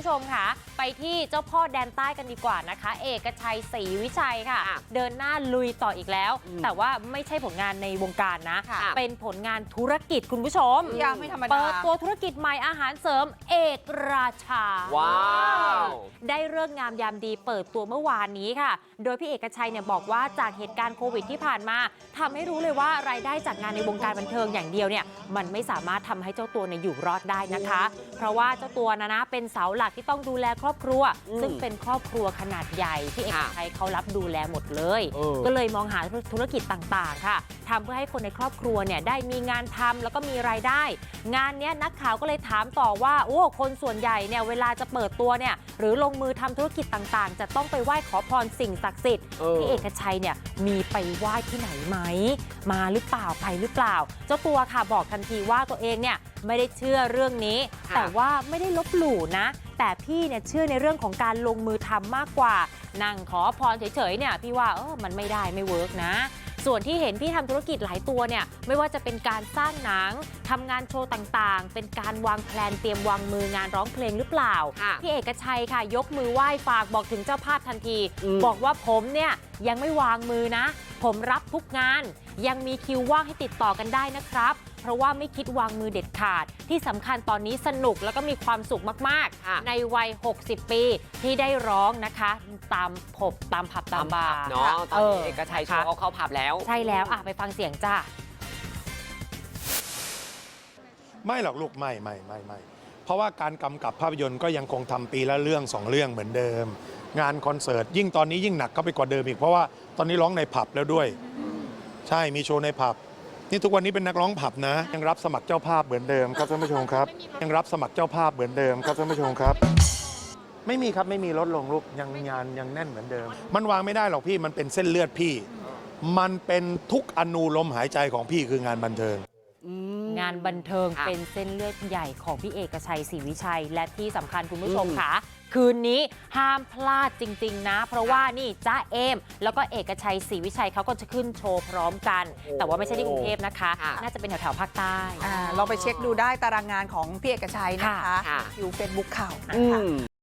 ผู้ชมค่ะ ไปที่เจ้าพ่อแดนใต้กันดีกว่านะคะ เอกชัยศรีวิชัยค่ะค่ะเดินหน้าลุยต่ออีกแล้วอืมแต่ว่าไม่ใช่ผลงานในวงการนะค่ะเป็นผลงานธุรกิจคุณผู้ชมยังไม่ธรรมดาเปิดตัวธุรกิจใหม่อาหารเสริมเอกราชา ว้าวได้เรื่องงามยามดีเปิดตัวเมื่อวานนี้ค่ะ โดยพี่เอกชัยเนี่ยบอกว่าจากเหตุการณ์โควิดที่ผ่านมาทำให้รู้เลยว่ารายได้จากงานในวงการบันเทิงอย่างเดียวเนี่ยมันไม่สามารถทำให้เจ้าตัวเนี่ยอยู่รอดได้นะคะ เพราะว่าเจ้าตัวนะนะเป็นเสาหลักที่ต้องดูแลครอบครัวอืมซึ่งเป็นครอบครัวขนาดใหญ่พี่เอกค่ะชัยเขารับดูแลหมดเลยเออก็เลยมองหาธุรกิจต่างๆ ค่ะทำเพื่อให้คนในครอบครัวเนี่ยได้มีงานทำแล้วก็มีรายได้ งานเนี้ยนักข่าวก็เลยถามต่อว่าโอ้คนส่วนใหญ่เนี่ยเวลาจะเปิดตัวเนี่ยหรือลงมือทำธุรกิจต่างๆ จะต้องไปไหว้ขอพรสิ่งศักดิ์สิทธิ์เออพี่เอกชัยเนี่ยมีไปไหว้ที่ไหนไหม มาหรือเปล่าไปหรือเปล่า เจ้าตัวค่ะบอกทันทีว่าตัวเองเนี่ยไม่ได้เชื่อเรื่องนี้ค่ะแต่ว่าไม่ได้ลบหลู่นะแต่พี่เนี่ยเชื่อในเรื่องของการลงมือทำมากกว่า นั่งขอพรเฉยๆเนี่ยพี่ว่าเออมันไม่ได้ไม่เวิร์กนะ ส่วนที่เห็นพี่ทำธุรกิจหลายตัวเนี่ยไม่ว่าจะเป็นการสร้างหนังทำงานโชว์ต่างๆ เป็นการวางแผนเตรียมวางมืองานร้องเพลงหรือเปล่าค่ะพี่เอกชัยค่ะยกมือไหว้ฝากบอกถึงเจ้าภาพทันทีอืมบอกว่าผมเนี่ยยังไม่วางมือนะ ผมรับทุกงาน ยังมีคิวว่างให้ติดต่อกันได้นะครับ เพราะว่าไม่คิดวางมือเด็ดขาด ที่สำคัญตอนนี้สนุกแล้วก็มีความสุขมากค่ะ ๆ ในวัย 60 ปีที่ได้ร้องนะคะ ตามผบตามผับตามบาร์เนาะตอนเออนี้เอกชัยโชว์นะคะเขาเข้าผับแล้ว ใช่แล้วอะไปฟังเสียงจ้า ไม่หรอกลูกไม่ไม่ไม่ไม่เพ ราะว่าการกำกับภาพยนตร์ก็ยังคงทำปีละเรื่องสองเรื่องเหมือนเดิม งานคอนเสิร์ตยิ่งตอนนี้ยิ่งหนักเข้าไปกว่าเดิมอีกเพราะว่าตอนนี้ร้องในผับแล้วด้วย ใช่มีโชว์ในผับ นี่ทุกวันนี้เป็นนักร้องผับนะ ยังรับสมัครเจ้าภาพเหมือนเดิมครับท่านผู้ชมครับ ยังรับสมัครเจ้าภาพเหมือนเดิมครับท่านผู้ชมครับ ไม่มีครับไม่มีลดลงลูกยังงานยังแน่นเหมือนเดิม มันวางไม่ได้หรอกพี่มันเป็นเส้นเลือดพี่ มันเป็นทุกอนูลมหายใจของพี่คืองานบันเทิง งานบันเทิงค่ะเป็นเส้นเลือดใหญ่ของพี่เอกชัยศรีวิชัย และที่สำคัญคุณผู้ชมอืมค่ะ คืนนี้ห้ามพลาดจริง ๆ นะ เพราะว่านี่จ้าเอม แล้วก็เอกชัยศรีวิชัยเขาก็จะขึ้นโชว์พร้อมกัน แต่ว่าไม่ใช่ที่กรุงเทพนะคะค่ะน่าจะเป็นแถวๆภาคใต้อ่าลองไปเช็คดูได้ตารางงานของพี่เอกชัยนะคะค่ะอยู่เฟซบุ๊กข่าวนะอืคะม